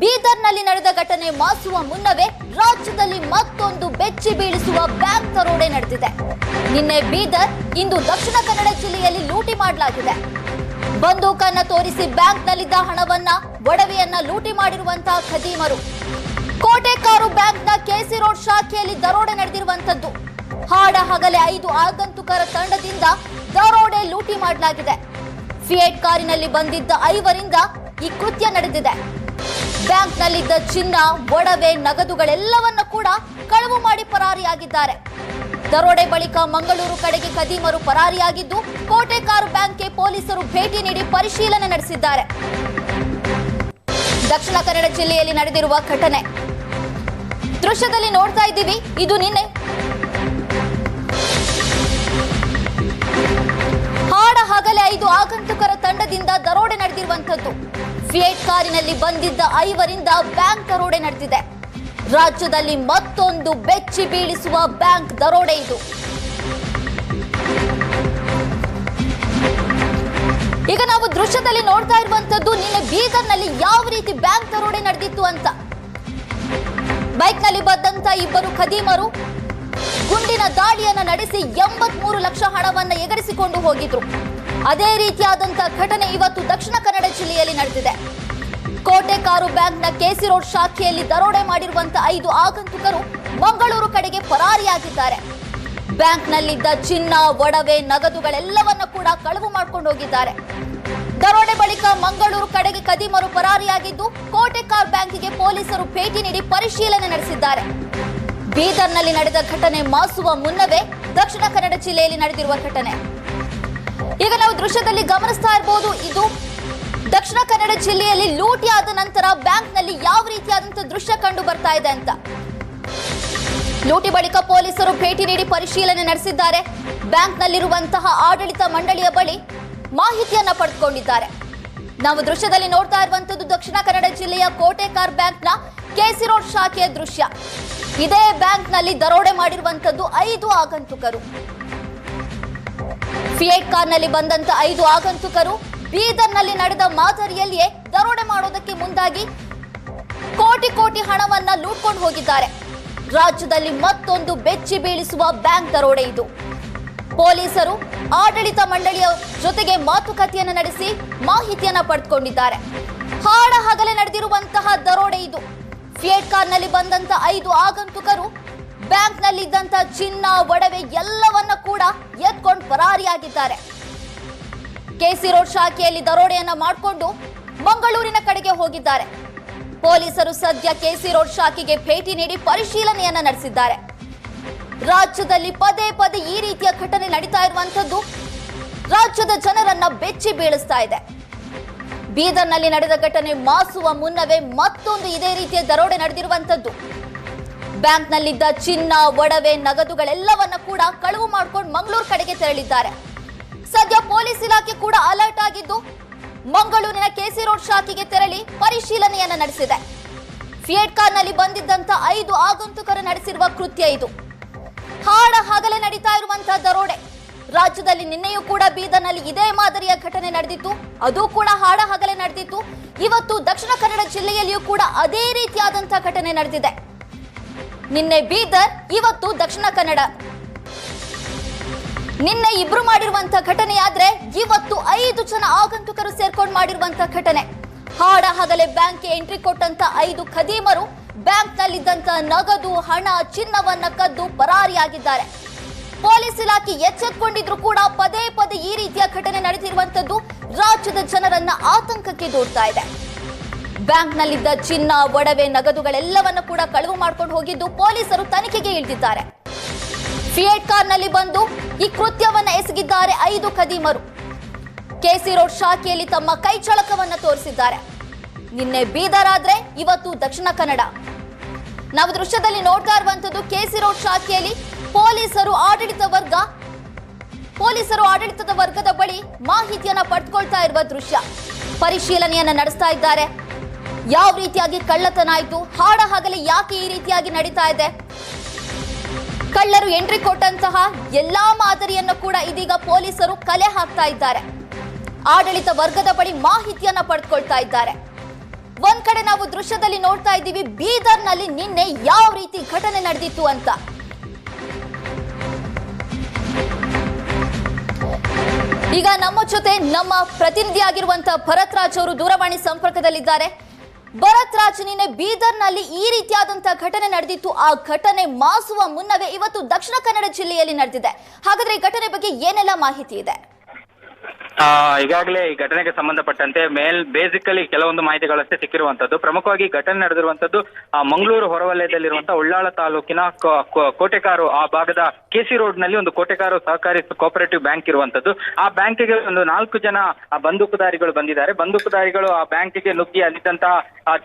ಬೀದರ್ನಲ್ಲಿ ನಡೆದ ಘಟನೆ ಮಾಸುವ ಮುನ್ನವೇ ರಾಜ್ಯದಲ್ಲಿ ಮತ್ತೊಂದು ಬೆಚ್ಚಿ ಬೀಳಿಸುವ ಬ್ಯಾಂಕ್ ದರೋಡೆ ನಡೆದಿದೆ. ನಿನ್ನೆ ಬೀದರ್, ಇಂದು ದಕ್ಷಿಣ ಕನ್ನಡ ಜಿಲ್ಲೆಯಲ್ಲಿ ಲೂಟಿ ಮಾಡಲಾಗಿದೆ. ಬಂದೂಕನ್ನ ತೋರಿಸಿ ಬ್ಯಾಂಕ್ನಲ್ಲಿದ್ದ ಹಣವನ್ನ ಒಡವೆಯನ್ನ ಲೂಟಿ ಮಾಡಿರುವಂತಹ ಖದೀಮರು. ಕೋಟೆಕಾರು ಬ್ಯಾಂಕ್ನ ಕೆಸಿ ರೋಡ್ ಶಾಖೆಯಲ್ಲಿ ದರೋಡೆ ನಡೆದಿರುವಂತದ್ದು ಹಾಡ ಹಗಲೆ ಐದು ಆಗಂತುಕರ ತಂಡದಿಂದ ದರೋಡೆ ಲೂಟಿ ಮಾಡಲಾಗಿದೆ. ಫಿಯೇಟ್ ಕಾರಿನಲ್ಲಿ ಬಂದಿದ್ದ ಐವರಿಂದ ಈ ಕೃತ್ಯ ನಡೆದಿದೆ. ಬ್ಯಾಂಕ್ನಲ್ಲಿದ್ದ ಚಿನ್ನ, ಒಡವೆ, ನಗದುಗಳೆಲ್ಲವನ್ನ ಕೂಡ ಕಳವು ಮಾಡಿ ಪರಾರಿಯಾಗಿದ್ದಾರೆ. ದರೋಡೆ ಬಳಿಕ ಮಂಗಳೂರು ಕಡೆಗೆ ಖದೀಮರು ಪರಾರಿಯಾಗಿದ್ದು, ಕೋಟೆಕಾರು ಬ್ಯಾಂಕ್ಗೆ ಪೊಲೀಸರು ಭೇಟಿ ನೀಡಿ ಪರಿಶೀಲನೆ ನಡೆಸಿದ್ದಾರೆ. ದಕ್ಷಿಣ ಕನ್ನಡ ಜಿಲ್ಲೆಯಲ್ಲಿ ನಡೆದಿರುವ ಘಟನೆ. ದೃಶ್ಯದಲ್ಲಿ ನೋಡ್ತಾ ಇದ್ದೀವಿ, ಇದು ನಿನ್ನೆ. ಹಾಡ ಹಗಲೆ ಐದು ಆಗಂತುಕರ ತಂಡದಿಂದ ದರೋಡೆ ನಡೆದಿರುವಂತದ್ದು ಫಿಯೇಟ್ ಕಾರಿನಲ್ಲಿ ಬಂದಿದ್ದ ಐವರಿಂದ ಬ್ಯಾಂಕ್ ದರೋಡೆ ನಡೆದಿದೆ. ರಾಜ್ಯದಲ್ಲಿ ಮತ್ತೊಂದು ಬೆಚ್ಚಿ ಬೀಳಿಸುವ ಬ್ಯಾಂಕ್ ದರೋಡೆ ಇದು. ಈಗ ನಾವು ದೃಶ್ಯದಲ್ಲಿ ನೋಡ್ತಾ ಇರುವಂತದ್ದು ನಿನ್ನೆ ಬೀದರ್ನಲ್ಲಿ ಯಾವ ರೀತಿ ಬ್ಯಾಂಕ್ ದರೋಡೆ ನಡೆದಿತ್ತು ಅಂತ. ಬೈಕ್ನಲ್ಲಿ ಬಂದಂತ ಇಬ್ಬರು ಖದೀಮರು ಗುಂಡಿನ ದಾಳಿಯನ್ನ ನಡೆಸಿ ಎಂಬತ್ಮೂರು ಲಕ್ಷ ಹಣವನ್ನ ಎಗರಿಸಿಕೊಂಡು ಹೋಗಿದ್ರು. ಅದೇ ರೀತಿಯಾದಂತ ಘಟನೆ ಇವತ್ತು ದಕ್ಷಿಣ ಕನ್ನಡ ಜಿಲ್ಲೆಯಲ್ಲಿ ನಡೆದಿದೆ. ಕೋಟೆಕಾರು ಬ್ಯಾಂಕ್ನ ಕೆಸಿ ರೋಡ್ ಶಾಖೆಯಲ್ಲಿ ದರೋಡೆ ಮಾಡಿರುವಂತ ಐದು ಆಗಂತುಕರು ಮಂಗಳೂರು ಕಡೆಗೆ ಪರಾರಿಯಾಗಿದ್ದಾರೆ. ಬ್ಯಾಂಕ್ನಲ್ಲಿದ್ದ ಚಿನ್ನ, ಒಡವೆ, ನಗದುಗಳೆಲ್ಲವನ್ನ ಕೂಡ ಕಳವು ಮಾಡ್ಕೊಂಡು ಹೋಗಿದ್ದಾರೆ. ದರೋಡೆ ಬಳಿಕ ಮಂಗಳೂರು ಕಡೆಗೆ ಕದೀಮರು ಪರಾರಿಯಾಗಿದ್ದು ಕೋಟೆಕಾರ್ ಬ್ಯಾಂಕಿಗೆ ಪೊಲೀಸರು ಭೇಟಿ ನೀಡಿ ಪರಿಶೀಲನೆ ನಡೆಸಿದ್ದಾರೆ. ಬೀದರ್ನಲ್ಲಿ ನಡೆದ ಘಟನೆ ಮಾಸುವ ಮುನ್ನವೇ ದಕ್ಷಿಣ ಕನ್ನಡ ಜಿಲ್ಲೆಯಲ್ಲಿ ನಡೆದಿರುವ ಘಟನೆ. ಈಗ ನಾವು ದೃಶ್ಯದಲ್ಲಿ ಗಮನಿಸ್ತಾ ಇರಬಹುದು ಇದು ದಕ್ಷಿಣ ಕನ್ನಡ ಜಿಲ್ಲೆಯಲ್ಲಿ ಲೂಟಿ ಆದ ನಂತರ ಬ್ಯಾಂಕ್ನಲ್ಲಿ ಯಾವ ರೀತಿಯಾದಂತಹ ದೃಶ್ಯ ಕಂಡು ಬರ್ತಾ ಇದೆ ಅಂತ. ಲೂಟಿ ಬಳಿಕ ಪೊಲೀಸರು ಭೇಟಿ ನೀಡಿ ಪರಿಶೀಲನೆ ನಡೆಸಿದ್ದಾರೆ. ಬ್ಯಾಂಕ್ನಲ್ಲಿರುವಂತಹ ಆಡಳಿತ ಮಂಡಳಿಯ ಬಳಿ ಮಾಹಿತಿಯನ್ನ ಪಡೆದುಕೊಂಡಿದ್ದಾರೆ. ನಾವು ದೃಶ್ಯದಲ್ಲಿ ನೋಡ್ತಾ ಇರುವಂತದ್ದು ದಕ್ಷಿಣ ಕನ್ನಡ ಜಿಲ್ಲೆಯ ಕೋಟೆಕಾರ್ ಬ್ಯಾಂಕ್ನ ಕೆಸಿ ರೋಡ್ ಶಾಖೆಯ ದೃಶ್ಯ. ಇದೇ ಬ್ಯಾಂಕ್ನಲ್ಲಿ ದರೋಡೆ ಮಾಡಿರುವಂತದ್ದು ಐದು ಆಗಂತುಕರು. ಫಿಯೇಟ್ ಕಾರ್ನಲ್ಲಿ ಬಂದಂತ ಐದು ಆಗಂತುಕರು ಬೀದರ್ನಲ್ಲಿ ನಡೆದ ಮಾದರಿಯಲ್ಲಿಯೇ ದರೋಡೆ ಮಾಡೋದಕ್ಕೆ ಮುಂದಾಗಿ ಕೋಟಿ ಕೋಟಿ ಹಣವನ್ನ ಲೂಟ್ಕೊಂಡು ಹೋಗಿದ್ದಾರೆ. ರಾಜ್ಯದಲ್ಲಿ ಮತ್ತೊಂದು ಬೆಚ್ಚಿ ಬೀಳಿಸುವ ಬ್ಯಾಂಕ್ ದರೋಡೆ ಇದು. ಪೊಲೀಸರು ಆಡಳಿತ ಮಂಡಳಿಯ ಜೊತೆಗೆ ಮಾತುಕತೆಯನ್ನು ನಡೆಸಿ ಮಾಹಿತಿಯನ್ನ ಪಡೆದುಕೊಂಡಿದ್ದಾರೆ. ಹಾಡ ಹಗಲೆ ನಡೆದಿರುವಂತಹ ದರೋಡೆ ಇದು. ಫಿಯೇಟ್ ಕಾರ್ನಲ್ಲಿ ಬಂದಂತ ಐದು ಆಗಂತುಕರು ಬ್ಯಾಂಕ್ನಲ್ಲಿದ್ದಂತ ಚಿನ್ನ, ಒಡವೆ ಎಲ್ಲವನ್ನ ಕೂಡ ಎತ್ಕೊಂಡು ಪರಾರಿಯಾಗಿದ್ದಾರೆ. ಕೆಸಿ ರೋಡ್ ಶಾಖೆಯಲ್ಲಿ ದರೋಡೆಯನ್ನ ಮಾಡಿಕೊಂಡು ಮಂಗಳೂರಿನ ಕಡೆಗೆ ಹೋಗಿದ್ದಾರೆ. ಪೊಲೀಸರು ಸದ್ಯ ಕೆಸಿ ರೋಡ್ ಶಾಖೆಗೆ ಭೇಟಿ ನೀಡಿ ಪರಿಶೀಲನೆಯನ್ನ ನಡೆಸಿದ್ದಾರೆ. ರಾಜ್ಯದಲ್ಲಿ ಪದೇ ಪದೇ ಈ ರೀತಿಯ ಘಟನೆ ನಡೀತಾ ಇರುವಂತದ್ದು ರಾಜ್ಯದ ಜನರನ್ನ ಬೆಚ್ಚಿ ಬೀಳಿಸ್ತಾ ಇದೆ. ಬೀದರ್ನಲ್ಲಿ ನಡೆದ ಘಟನೆ ಮಾಸುವ ಮುನ್ನವೇ ಮತ್ತೊಂದು ಇದೇ ರೀತಿಯ ದರೋಡೆ ನಡೆದಿರುವಂತದ್ದು ಬ್ಯಾಂಕ್ನಲ್ಲಿದ್ದ ಚಿನ್ನ, ಒಡವೆ, ನಗದುಗಳೆಲ್ಲವನ್ನ ಕೂಡ ಕಳವು ಮಾಡ್ಕೊಂಡು ಮಂಗಳೂರು ಕಡೆಗೆ ತೆರಳಿದ್ದಾರೆ. ಸದ್ಯ ಪೊಲೀಸ್ ಇಲಾಖೆ ಕೂಡ ಅಲರ್ಟ್ ಆಗಿದ್ದು, ಮಂಗಳೂರಿನ ಕೆಸಿ ರೋಡ್ ಶಾಖೆಗೆ ತೆರಳಿ ಪರಿಶೀಲನೆಯನ್ನ ನಡೆಸಿದೆ. ಫಿಯೇಟ್ ಕಾರ್ನಲ್ಲಿ ಬಂದಿದ್ದಂತ ಐದು ಆಗಂತುಕರು ನಡೆಸಿರುವ ಕೃತ್ಯ ಇದು. ಹಾಡ ಹಗಲೆ ನಡೀತಾ ಇರುವಂತಹ ದರೋಡೆ ರಾಜ್ಯದಲ್ಲಿ ನಿನ್ನೆಯೂ ಕೂಡ ಬೀದರ್ನಲ್ಲಿ ಇದೇ ಮಾದರಿಯ ಘಟನೆ ನಡೆದಿತ್ತು. ಅದು ಕೂಡ ಹಾಡ ಹಗಲೆ ನಡೆದಿತ್ತು. ಇವತ್ತು ದಕ್ಷಿಣ ಕನ್ನಡ ಜಿಲ್ಲೆಯಲ್ಲಿಯೂ ಕೂಡ ಅದೇ ರೀತಿಯಾದಂತಹ ಘಟನೆ ನಡೆದಿದೆ. ನಿನ್ನೆ ಬೀದರ್, ಇವತ್ತು ದಕ್ಷಿಣ ಕನ್ನಡ. ನಿನ್ನೆ ಇಬ್ರು ಮಾಡಿರುವಂತಹ ಘಟನೆ ಇವತ್ತು ಐದು ಜನ ಆಗಂತುಕರು ಸೇರ್ಕೊಂಡು ಮಾಡಿರುವಂತಹ ಘಟನೆ. ಹಾಡ ಹಗಲೆ ಬ್ಯಾಂಕ್ಗೆ ಎಂಟ್ರಿ ಕೊಟ್ಟಂತ ಐದು ಖದೀಮರು ಬ್ಯಾಂಕ್ ನಲ್ಲಿದ್ದಂತ ನಗದು ಹಣ ಚಿನ್ನವನ್ನ ಕದ್ದು ಪರಾರಿಯಾಗಿದ್ದಾರೆ. ಪೊಲೀಸ್ ಇಲಾಖೆ ಎಚ್ಚೆತ್ಕೊಂಡಿದ್ರು ಕೂಡ ಪದೇ ಪದೇ ಈ ರೀತಿಯ ಘಟನೆ ನಡೆದಿರುವಂತದ್ದು ರಾಜ್ಯದ ಜನರನ್ನ ಆತಂಕಕ್ಕೆ ದೂಡ್ತಾ ಇದೆ. ಬ್ಯಾಂಕ್ನಲ್ಲಿದ್ದ ಚಿನ್ನ, ಒಡವೆ, ನಗದುಗಳೆಲ್ಲವನ್ನು ಕೂಡ ಕಳವು ಮಾಡ್ಕೊಂಡು ಹೋಗಿದ್ದು ಪೊಲೀಸರು ತನಿಖೆಗೆ ಇಳಿದಿದ್ದಾರೆ. ಫಿಯೇಟ್ ಕಾರ್ನಲ್ಲಿ ಬಂದು ಈ ಕೃತ್ಯವನ್ನ ಎಸಗಿದ್ದಾರೆ ಐದು ಖದೀಮರು. ಕೆಸಿ ರೋಡ್ ಶಾಖೆಯಲ್ಲಿ ತಮ್ಮ ಕೈ ಚಳಕವನ್ನು ತೋರಿಸಿದ್ದಾರೆ. ನಿನ್ನೆ ಬೀದರ್ ಆದ್ರೆ ಇವತ್ತು ದಕ್ಷಿಣ ಕನ್ನಡ. ನಾವು ದೃಶ್ಯದಲ್ಲಿ ನೋಡ್ತಾ ಇರುವಂತದ್ದು ಕೆಸಿ ರೋಡ್ ಶಾಖೆಯಲ್ಲಿ ಪೊಲೀಸರು ಆಡಳಿತ ವರ್ಗ, ಪೊಲೀಸರು ಆಡಳಿತದ ವರ್ಗದ ಬಳಿ ಮಾಹಿತಿಯನ್ನ ಪಡೆದುಕೊಳ್ತಾ ಇರುವ ದೃಶ್ಯ. ಪರಿಶೀಲನೆಯನ್ನ ನಡೆಸ್ತಾ ಇದ್ದಾರೆ. ಯಾವ ರೀತಿಯಾಗಿ ಕಳ್ಳತನ ಆಯಿತು ಹಾಡ ಹಾಗಲೇ ಯಾಕೆ ಈ ರೀತಿಯಾಗಿ ನಡೀತಾ ಇದೆ? ಕಳ್ಳರು ಎಂಟ್ರಿ ಕೊಟ್ಟಂತಹ ಎಲ್ಲಾ ಮಾದರಿಯನ್ನು ಕೂಡ ಇದೀಗ ಪೊಲೀಸರು ಕಲೆ ಹಾಕ್ತಾ ಇದ್ದಾರೆ. ಆಡಳಿತ ವರ್ಗದ ಬಳಿ ಮಾಹಿತಿಯನ್ನ ಪಡೆದುಕೊಳ್ತಾ ಇದ್ದಾರೆ. ಒಂದ್ ಕಡೆ ನಾವು ದೃಶ್ಯದಲ್ಲಿ ನೋಡ್ತಾ ಇದ್ದೀವಿ, ಬೀದರ್ನಲ್ಲಿ ನಿನ್ನೆ ಯಾವ ರೀತಿ ಘಟನೆ ನಡೆದಿತ್ತು ಅಂತ. ಈಗ ನಮ್ಮ ಜೊತೆ ನಮ್ಮ ಪ್ರತಿನಿಧಿಯಾಗಿರುವಂತಹ ಭರತ್ ರಾಜ್ ಅವರು ದೂರವಾಣಿ ಸಂಪರ್ಕದಲ್ಲಿದ್ದಾರೆ. ಭರತ್ ರಾಜ್ ನಿನ್ನೆ ಬೀದರ್ನಲ್ಲಿ ಈ ರೀತಿಯಾದಂತಹ ಘಟನೆ ನಡೆದಿತ್ತು. ಆ ಘಟನೆ ಮಾಸುವ ಮುನ್ನವೇ ಇವತ್ತು ದಕ್ಷಿಣ ಕನ್ನಡ ಜಿಲ್ಲೆಯಲ್ಲಿ ನಡೆದಿದೆ. ಹಾಗಾದ್ರೆ ಈ ಘಟನೆ ಬಗ್ಗೆ ಏನೆಲ್ಲ ಮಾಹಿತಿ ಇದೆ? ಈಗಾಗಲೇ ಈ ಘಟನೆಗೆ ಸಂಬಂಧಪಟ್ಟಂತೆ ಮೇಲ್ ಬೇಸಿಕಲಿ ಕೆಲವೊಂದು ಮಾಹಿತಿಗಳಷ್ಟೇ ಸಿಕ್ಕಿರುವಂತದ್ದು ಪ್ರಮುಖವಾಗಿ ಘಟನೆ ನಡೆದಿರುವಂತದ್ದು ಮಂಗಳೂರು ಹೊರವಲಯದಲ್ಲಿರುವಂತಹ ಉಳ್ಳಾಳ ತಾಲೂಕಿನ ಕೋಟೆಕಾರು, ಆ ಭಾಗದ ಕೆಸಿ ರೋಡ್ನಲ್ಲಿ ಒಂದು ಕೋಟೆಕಾರು ಸಹಕಾರಿ ಕೋಪರೇಟಿವ್ ಬ್ಯಾಂಕ್ ಇರುವಂತದ್ದು ಆ ಬ್ಯಾಂಕಿಗೆ ಒಂದು ನಾಲ್ಕು ಜನ ಬಂದೂಕುದಾರಿಗಳು ಬಂದಿದ್ದಾರೆ. ಬಂದೂಕುದಾರಿಗಳು ಆ ಬ್ಯಾಂಕಿಗೆ ನುಗ್ಗಿ ಅಲ್ಲಿದ್ದಂತಹ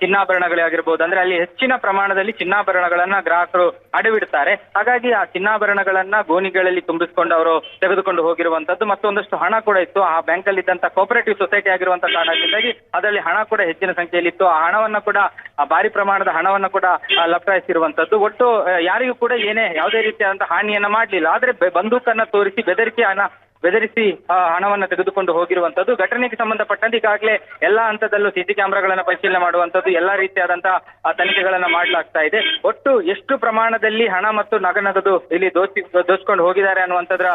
ಚಿನ್ನಾಭರಣಗಳೇ ಆಗಿರ್ಬೋದು. ಅಂದ್ರೆ ಅಲ್ಲಿ ಹೆಚ್ಚಿನ ಪ್ರಮಾಣದಲ್ಲಿ ಚಿನ್ನಾಭರಣಗಳನ್ನ ಗ್ರಾಹಕರು ಅಡವಿಡ್ತಾರೆ. ಹಾಗಾಗಿ ಆ ಚಿನ್ನಾಭರಣಗಳನ್ನ ಗೋಣಿಗಳಲ್ಲಿ ತುಂಬಿಸಿಕೊಂಡು ಅವರು ತೆಗೆದುಕೊಂಡು ಹೋಗಿರುವಂತದ್ದು ಮತ್ತೊಂದಷ್ಟು ಹಣ ಕೂಡ ಇತ್ತು. ಬ್ಯಾಂಕ್ ಅಲ್ಲಿ ಇದ್ದಂತ ಕೋಪರೇಟಿವ್ ಸೊಸೈಟಿ ಆಗಿರುವಂತ ಕಾರಣದಿಂದಾಗಿ ಅದರಲ್ಲಿ ಹಣ ಕೂಡ ಹೆಚ್ಚಿನ ಸಂಖ್ಯೆಯಲ್ಲಿ ಇತ್ತು ಆ ಹಣವನ್ನ ಕೂಡ ಆ ಭಾರಿ ಪ್ರಮಾಣದ ಹಣವನ್ನ ಕೂಡ ಆ, ಲಪಟಾಯಿಸಿರುವಂತದ್ದು. ಒಟ್ಟು ಯಾರಿಗೂ ಕೂಡ ಏನೇ ಯಾವುದೇ ರೀತಿಯಾದಂತಹ ಹಾನಿಯನ್ನ ಮಾಡಲಿಲ್ಲ. ಆದ್ರೆ ಬಂದೂಕನ್ನ ತೋರಿಸಿ ಬೆದರಿಕೆ ಹಣ ಬೆದರಿಸಿ ಹಣವನ್ನ ತೆಗೆದುಕೊಂಡು ಹೋಗಿರುವಂತದ್ದು. ಘಟನೆಗೆ ಸಂಬಂಧಪಟ್ಟಂತೆ ಈಗಾಗಲೇ ಎಲ್ಲಾ ಹಂತದಲ್ಲೂ ಸಿಸಿ ಕ್ಯಾಮೆರಾಗಳನ್ನ ಪರಿಶೀಲನೆ ಮಾಡುವಂತದ್ದು ಎಲ್ಲಾ ರೀತಿಯಾದಂತಹ ತನಿಖೆಗಳನ್ನ ಮಾಡಲಾಗ್ತಾ ಇದೆ. ಒಟ್ಟು ಎಷ್ಟು ಪ್ರಮಾಣದಲ್ಲಿ ಹಣ ಮತ್ತು ನಗನಗದು ಇಲ್ಲಿ ದೋಚಿ ದೋಚ್ಕೊಂಡು ಹೋಗಿದ್ದಾರೆ ಅನ್ನುವಂಥದ್ರ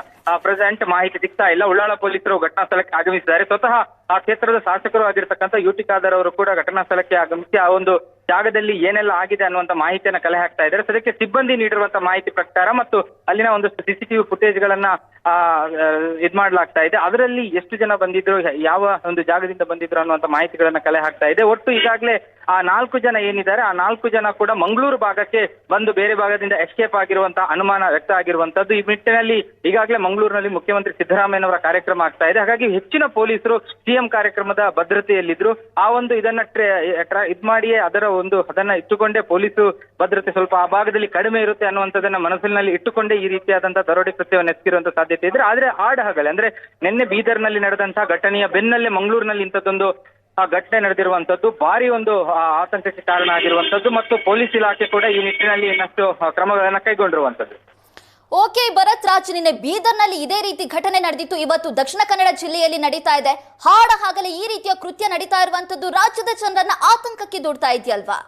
ಪ್ರೆಸೆಂಟ್ ಮಾಹಿತಿ ಸಿಗ್ತಾ ಇಲ್ಲ. ಉಳ್ಳಾಳ ಪೊಲೀಸರು ಘಟನಾ ಸ್ಥಳಕ್ಕೆ ಆಗಮಿಸಿದ್ದಾರೆ. ಸ್ವತಃ ಆ ಕ್ಷೇತ್ರದ ಶಾಸಕರು ಆಗಿರ್ತಕ್ಕಂಥ ಯು ಟಿ ಖಾದರ್ ಅವರು ಕೂಡ ಘಟನಾ ಸ್ಥಳಕ್ಕೆ ಆಗಮಿಸಿ ಆ ಒಂದು ಜಾಗದಲ್ಲಿ ಏನೆಲ್ಲ ಆಗಿದೆ ಅನ್ನುವಂತ ಮಾಹಿತಿಯನ್ನ ಕಲೆ ಹಾಕ್ತಾ ಇದ್ದಾರೆ. ಸದ್ಯಕ್ಕೆ ಸಿಬ್ಬಂದಿ ನೀಡಿರುವಂತ ಮಾಹಿತಿ ಪ್ರಕಾರ ಮತ್ತು ಅಲ್ಲಿನ ಒಂದಷ್ಟು ಸಿಸಿಟಿವಿ ಫುಟೇಜ್ ಗಳನ್ನ ಇದ್ ಮಾಡ್ಲಾಗ್ತಾ ಇದೆ. ಅದರಲ್ಲಿ ಎಷ್ಟು ಜನ ಬಂದಿದ್ರು ಯಾವ ಒಂದು ಜಾಗದಿಂದ ಬಂದಿದ್ರು ಅನ್ನುವಂತ ಮಾಹಿತಿಗಳನ್ನ ಕಲೆ ಹಾಕ್ತಾ ಇದೆ. ಒಟ್ಟು ಈಗಾಗಲೇ ಆ ನಾಲ್ಕು ಜನ ಏನಿದ್ದಾರೆ, ಆ ನಾಲ್ಕು ಜನ ಕೂಡ ಮಂಗಳೂರು ಭಾಗಕ್ಕೆ ಬಂದು ಬೇರೆ ಭಾಗದಿಂದ ಎಸ್ಕೇಪ್ ಆಗಿರುವಂತಹ ಅನುಮಾನ ವ್ಯಕ್ತ ಆಗಿರುವಂತದ್ದು. ಈ ನಿಟ್ಟಿನಲ್ಲಿ ಈಗಾಗಲೇ ಮಂಗಳೂರಿನಲ್ಲಿ ಮುಖ್ಯಮಂತ್ರಿ ಸಿದ್ದರಾಮಯ್ಯನವರ ಕಾರ್ಯಕ್ರಮ ಆಗ್ತಾ ಇದೆ. ಹಾಗಾಗಿ ಹೆಚ್ಚಿನ ಪೊಲೀಸರು ಸಿಎಂ ಕಾರ್ಯಕ್ರಮದ ಭದ್ರತೆಯಲ್ಲಿದ್ರು, ಆ ಒಂದು ಇದನ್ನ ಇದ್ ಮಾಡಿಯೇ ಅದರ ಒಂದು ಅದನ್ನ ಇಟ್ಟುಕೊಂಡೇ ಪೊಲೀಸು ಭದ್ರತೆ ಸ್ವಲ್ಪ ಆ ಭಾಗದಲ್ಲಿ ಕಡಿಮೆ ಇರುತ್ತೆ ಅನ್ನುವಂಥದ್ದನ್ನ ಮನಸ್ಸಿನಲ್ಲಿ ಇಟ್ಟುಕೊಂಡೇ ಈ ರೀತಿಯಾದಂತಹ ದರೋಡೆ ಕೃತ್ಯವನ್ನು ಎಸಗಿರುವಂತ ಸಾಧ್ಯತೆ ಇದ್ರೆ, ಆದ್ರೆ ಆಡ ಹಗಲೆ ಅಂದ್ರೆ ನಿನ್ನೆ ಬೀದರ್ನಲ್ಲಿ ನಡೆದಂತಹ ಘಟನೆಯ ಬೆನ್ನಲ್ಲೇ ಮಂಗಳೂರಿನಲ್ಲಿ ಇಂಥದ್ದೊಂದು, ಆ ಘಟನೆ ನಡೆದಿರುವಂತದ್ದು ಭಾರಿ ಒಂದು ಆತಂಕಕ್ಕೆ ಕಾರಣ ಆಗಿರುವಂತದ್ದು ಮತ್ತು ಪೊಲೀಸ್ ಇಲಾಖೆ ಕೂಡ ಈ ನಿಟ್ಟಿನಲ್ಲಿ ಇನ್ನಷ್ಟು ಕ್ರಮಗಳನ್ನ ಕೈಗೊಂಡಿರುವಂತದ್ದು ಓಕೆ ಭರತ್ ರಾಜ್ ನಿನ್ನೆ ಬೀದರ್ನಲ್ಲಿ ಇದೇ ರೀತಿ ಘಟನೆ ನಡೆದಿತ್ತು. ಇವತ್ತು ದಕ್ಷಿಣ ಕನ್ನಡ ಜಿಲ್ಲೆಯಲ್ಲಿ ನಡೀತಾ ಇದೆ. ಹಾಡ ಹಾಗಲೇ ಈ ರೀತಿಯ ಕೃತ್ಯ ನಡೀತಾ ಇರುವಂತದ್ದು ರಾಜ್ಯದ ಜನರನ್ನ ಆತಂಕಕ್ಕೆ ದೂಡ್ತಾ ಇದೆಯಲ್ವಾ?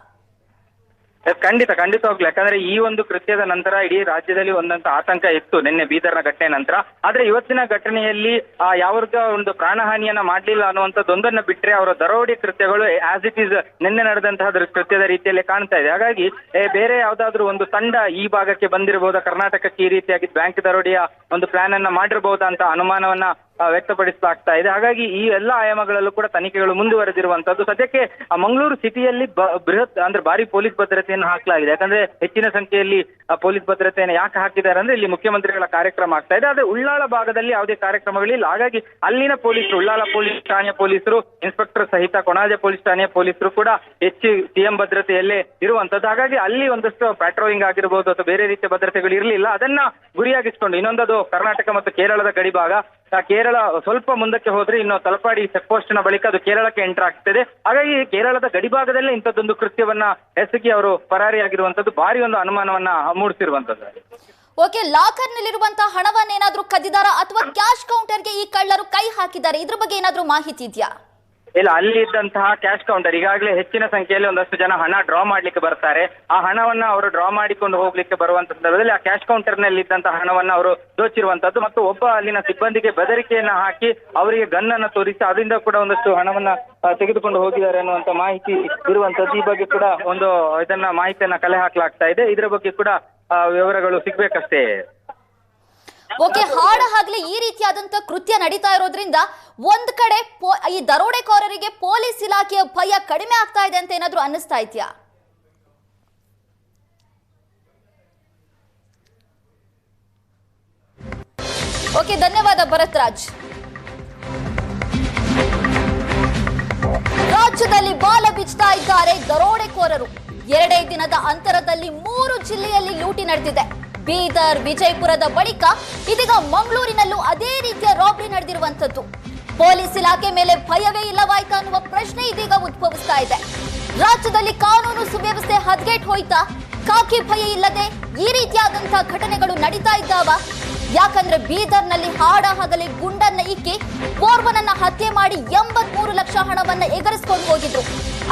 ಖಂಡಿತ ಖಂಡಿತವಾಗ್ಲು ಯಾಕಂದ್ರೆ ಈ ಒಂದು ಕೃತ್ಯದ ನಂತರ ಇಡೀ ರಾಜ್ಯದಲ್ಲಿ ಒಂದಂತ ಆತಂಕ ಇತ್ತು ನಿನ್ನೆ ಬೀದರ್ನ ಘಟನೆ ನಂತರ. ಆದ್ರೆ ಇವತ್ತಿನ ಘಟನೆಯಲ್ಲಿ, ಆ ಯಾವ್ದ ಒಂದು ಪ್ರಾಣಹಾನಿಯನ್ನ ಮಾಡ್ಲಿಲ್ಲ ಅನ್ನುವಂಥದ್ದೊಂದನ್ನ ಬಿಟ್ರೆ ಅವರ ದರೋಡಿ ಕೃತ್ಯಗಳು ಆಸ್ ಇಟ್ ಈಸ್ ನಿನ್ನೆ ನಡೆದಂತಹ ಕೃತ್ಯದ ರೀತಿಯಲ್ಲಿ ಕಾಣ್ತಾ ಇದೆ. ಹಾಗಾಗಿ ಬೇರೆ ಯಾವ್ದಾದ್ರು ಒಂದು ತಂಡ ಈ ಭಾಗಕ್ಕೆ ಬಂದಿರಬಹುದಾ? ಕರ್ನಾಟಕಕ್ಕೆ ಈ ರೀತಿಯಾಗಿ ಬ್ಯಾಂಕ್ ದರೋಡಿಯ ಒಂದು ಪ್ಲಾನ್ ಅನ್ನ ಮಾಡಿರಬಹುದಾ ಅಂತ ಅನುಮಾನವನ್ನ ವ್ಯಕ್ತಪಡಿಸಲಾಗ್ತಾ ಇದೆ. ಹಾಗಾಗಿ ಈ ಎಲ್ಲ ಆಯಾಮಗಳಲ್ಲೂ ಕೂಡ ತನಿಖೆಗಳು ಮುಂದುವರೆದಿರುವಂತದ್ದು ಸದ್ಯಕ್ಕೆ ಮಂಗಳೂರು ಸಿಟಿಯಲ್ಲಿ ಬೃಹತ್, ಅಂದ್ರೆ ಭಾರಿ ಪೊಲೀಸ್ ಭದ್ರತೆಯನ್ನು ಹಾಕಲಾಗಿದೆ. ಯಾಕಂದ್ರೆ ಹೆಚ್ಚಿನ ಸಂಖ್ಯೆಯಲ್ಲಿ ಪೊಲೀಸ್ ಭದ್ರತೆಯನ್ನು ಯಾಕೆ ಹಾಕಿದ್ದಾರೆ ಅಂದ್ರೆ ಇಲ್ಲಿ ಮುಖ್ಯಮಂತ್ರಿಗಳ ಕಾರ್ಯಕ್ರಮ ಆಗ್ತಾ ಇದೆ. ಆದ್ರೆ ಉಳ್ಳಾಳ ಭಾಗದಲ್ಲಿ ಯಾವುದೇ ಕಾರ್ಯಕ್ರಮಗಳಿಲ್ಲ. ಹಾಗಾಗಿ ಅಲ್ಲಿನ ಪೊಲೀಸರು ಉಳ್ಳಾಳ ಪೊಲೀಸ್ ಠಾಣೆಯ ಪೊಲೀಸರು, ಇನ್ಸ್ಪೆಕ್ಟರ್ ಸಹಿತ ಕೊಣಾಜೆ ಪೊಲೀಸ್ ಠಾಣೆಯ ಪೊಲೀಸರು ಕೂಡ ಹೆಚ್ಚು ಸಿಎಂ ಭದ್ರತೆಯಲ್ಲೇ ಇರುವಂತದ್ದು. ಹಾಗಾಗಿ ಅಲ್ಲಿ ಒಂದಷ್ಟು ಪ್ಯಾಟ್ರೋಲಿಂಗ್ ಆಗಿರ್ಬೋದು ಅಥವಾ ಬೇರೆ ರೀತಿಯ ಭದ್ರತೆಗಳು ಇರಲಿಲ್ಲ. ಅದನ್ನ ಗುರಿಯಾಗಿಸಿಕೊಂಡು ಇನ್ನೊಂದದು ಕರ್ನಾಟಕ ಮತ್ತು ಕೇರಳದ ಗಡಿಭಾಗ. ಕೇರಳ ಸ್ವಲ್ಪ ಮುಂದಕ್ಕೆ ಹೋದ್ರೆ ಇನ್ನು ತಲಪಾಡಿ ಚೆಕ್ ಪೋಸ್ಟ್ನ ಬಳಿಕ ಅದು ಕೇರಳಕ್ಕೆ ಎಂಟರ್ ಆಗ್ತದೆ. ಹಾಗಾಗಿ ಕೇರಳದ ಗಡಿಭಾಗದಲ್ಲೇ ಇಂಥದ್ದೊಂದು ಕೃತ್ಯವನ್ನ ಎಸಗಿ ಅವರು ಪರಾರಿಯಾಗಿರುವಂತದ್ದು ಭಾರಿ ಒಂದು ಅನುಮಾನವನ್ನ ಮೂಡಿಸಿರುವಂತದ್ದು ಓಕೆ ಲಾಕರ್ ನಲ್ಲಿರುವಂತಹ ಹಣವನ್ನೇನಾದ್ರೂ ಕದ್ದಿದಾರಾ ಅಥವಾ ಕ್ಯಾಶ್ ಕೌಂಟರ್ಗೆ ಈ ಕಳ್ಳರು ಕೈ ಹಾಕಿದ್ದಾರೆ? ಇದ್ರ ಬಗ್ಗೆ ಏನಾದ್ರೂ ಮಾಹಿತಿ ಇದೆಯಾ? ಇಲ್ಲ, ಅಲ್ಲಿ ಇದ್ದಂತಹ ಕ್ಯಾಶ್ ಕೌಂಟರ್ ಈಗಾಗಲೇ ಹೆಚ್ಚಿನ ಸಂಖ್ಯೆಯಲ್ಲಿ ಒಂದಷ್ಟು ಜನ ಹಣ ಡ್ರಾ ಮಾಡ್ಲಿಕ್ಕೆ ಬರ್ತಾರೆ. ಆ ಹಣವನ್ನ ಅವರು ಡ್ರಾ ಮಾಡಿಕೊಂಡು ಹೋಗ್ಲಿಕ್ಕೆ ಬರುವಂತ ಸಂದರ್ಭದಲ್ಲಿ ಆ ಕ್ಯಾಶ್ ಕೌಂಟರ್ನಲ್ಲಿ ಇದ್ದಂತಹ ಹಣವನ್ನ ಅವರು ದೋಚಿರುವಂತದ್ದು ಮತ್ತು ಒಬ್ಬ ಅಲ್ಲಿನ ಸಿಬ್ಬಂದಿಗೆ ಬೆದರಿಕೆಯನ್ನ ಹಾಕಿ ಅವರಿಗೆ ಗನ್ ಅನ್ನ ತೋರಿಸಿ ಅದರಿಂದ ಕೂಡ ಒಂದಷ್ಟು ಹಣವನ್ನ ತೆಗೆದುಕೊಂಡು ಹೋಗಿದ್ದಾರೆ ಅನ್ನುವಂತ ಮಾಹಿತಿ ಇರುವಂತದ್ದು. ಈ ಬಗ್ಗೆ ಕೂಡ ಒಂದು ಇದನ್ನ ಮಾಹಿತಿಯನ್ನ ಕಲೆ ಹಾಕಲಾಗ್ತಾ ಇದೆ. ಇದರ ಬಗ್ಗೆ ಕೂಡ ವಿವರಗಳು ಸಿಗ್ಬೇಕಷ್ಟೇ. ಓಕೆ, ಹಾಡ ಹಾಗ್ಲಿ ಈ ರೀತಿಯಾದಂತ ಕೃತ್ಯ ನಡೀತಾ ಇರೋದ್ರಿಂದ ಒಂದ್ ಕಡೆ ಈ ದರೋಡೆಕೋರರಿಗೆ ಪೊಲೀಸ್ ಇಲಾಖೆಯ ಭಯ ಕಡಿಮೆ ಆಗ್ತಾ ಇದೆ ಅಂತ ಏನಾದ್ರೂ ಅನ್ನಿಸ್ತಾ ಇದೆಯಾ? ಓಕೆ, ಧನ್ಯವಾದ ಭರತ್ ರಾಜ್ ರಾಜ್ಯದಲ್ಲಿ ಬಾಲ ಬಿಚ್ತಾ ಇದ್ದಾರೆ ದರೋಡೆಕೋರರು. ಎರಡೇ ದಿನದ ಅಂತರದಲ್ಲಿ ಮೂರು ಜಿಲ್ಲೆಯಲ್ಲಿ ಲೂಟಿ ನಡೆದಿದೆ. ಬೀದರ್, ವಿಜಯಪುರದ ಬಳಿಕ ಇದೀಗ ಮಂಗಳೂರಿನಲ್ಲೂ ಅದೇ ರೀತಿಯ ರಾಬರಿ ನಡೆದಿರುವಂತದ್ದು ಪೊಲೀಸ್ ಇಲಾಖೆ ಮೇಲೆ ಭಯವೇ ಇಲ್ಲವಾಯ್ತಾ ಅನ್ನುವ ಪ್ರಶ್ನೆ ಇದೀಗ ಉದ್ಭವಿಸ್ತಾ ಇದೆ. ರಾಜ್ಯದಲ್ಲಿ ಕಾನೂನು ಸುವ್ಯವಸ್ಥೆ ಹದಗೆಟ್ ಹೋಯ್ತಾ. ಕಾಕಿ ಭಯ ಇಲ್ಲದೆ ಈ ರೀತಿಯಾದಂತಹ ಘಟನೆಗಳು ನಡೀತಾ ಇದ್ದಾವ? ಯಾಕಂದ್ರೆ ಬೀದರ್ನಲ್ಲಿ ಹಾಡ ಹಗಲಿ ಗುಂಡನ್ನ ಇಕ್ಕಿ ಓರ್ವನನ್ನ ಹತ್ಯೆ ಮಾಡಿ ಎಂಬತ್ಮೂರು ಲಕ್ಷ ಹಣವನ್ನ ಎಗರಿಸಿಕೊಂಡು ಹೋಗಿದ್ರು.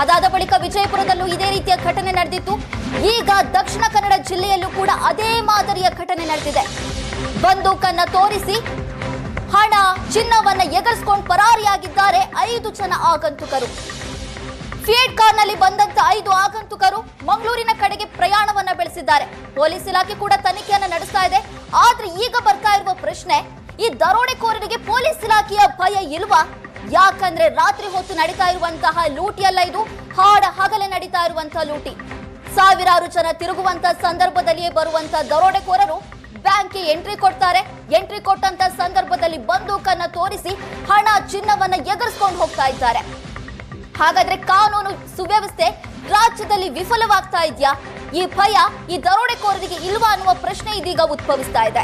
ಅದಾದ ಬಳಿಕ ವಿಜಯಪುರದಲ್ಲೂ ಇದೇ ರೀತಿಯ ಘಟನೆ ನಡೆದಿತ್ತು. ಈಗ ದಕ್ಷಿಣ ಕನ್ನಡ ಜಿಲ್ಲೆಯಲ್ಲೂ ಕೂಡ ಅದೇ ಮಾದರಿಯ ಘಟನೆ ನಡೆದಿದೆ. ಬಂದೂಕನ್ನ ತೋರಿಸಿ ಹಣ, ಚಿನ್ನವನ್ನ ಎಗರಿಸಿಕೊಂಡು ಪರಾರಿಯಾಗಿದ್ದಾರೆ ಐದು ಜನ ಆಗಂತುಕರು. ಫಿಯೇಟ್ ಕಾರ್ನಲ್ಲಿ ಬಂದಂತ ಐದು ಆಗಂತುಕರು ಮಂಗಳೂರಿನ ಕಡೆಗೆ ಪ್ರಯಾಣವನ್ನ ಬೆಳೆಸಿದ್ದಾರೆ. ಪೊಲೀಸ್ ಇಲಾಖೆ ಕೂಡ ತನಿಖೆಯನ್ನ ನಡೆಸ್ತಾ ಇದೆ. ಆದ್ರೆ ಈಗ ಬರ್ತಾ ಇರುವ ಪ್ರಶ್ನೆ, ಈ ದರೋಡೆಕೋರರಿಗೆ ಪೊಲೀಸ್ ಇಲಾಖೆಯ ಭಯ ಇಲ್ವಾ? ಯಾಕಂದ್ರೆ ರಾತ್ರಿ ಹೊತ್ತು ನಡೀತಾ ಇರುವಂತಹ ಲೂಟಿಯಲ್ಲ ಇದು ಹಾಡ ಹಗಲೆ ನಡೀತಾ ಇರುವಂತಹ ಲೂಟಿ. ಸಾವಿರಾರು ಜನ ತಿರುಗುವಂತ ಸಂದರ್ಭದಲ್ಲಿಯೇ ಬರುವಂತ ದರೋಡೆಕೋರರು ಬ್ಯಾಂಕ್ಗೆ ಎಂಟ್ರಿ ಕೊಡ್ತಾರೆ. ಎಂಟ್ರಿ ಕೊಟ್ಟಂತ ಸಂದರ್ಭದಲ್ಲಿ ಬಂದೂಕನ್ನ ತೋರಿಸಿ ಹಣ ಚಿನ್ನವನ್ನ ಎಗರಿಸ್ಕೊಂಡು ಹೋಗ್ತಾ ಇದ್ದಾರೆ. ಹಾಗಾದ್ರೆ ಕಾನೂನು ಸುವ್ಯವಸ್ಥೆ ರಾಜ್ಯದಲ್ಲಿ ವಿಫಲವಾಗ್ತಾ ಇದೆಯಾ? ಈ ಭಯ ಈ ದರೋಡೆಕೋರರಿಗೆ ಇಲ್ವಾ ಅನ್ನುವ ಪ್ರಶ್ನೆ ಇದೀಗ ಉದ್ಭವಿಸ್ತಾ ಇದು.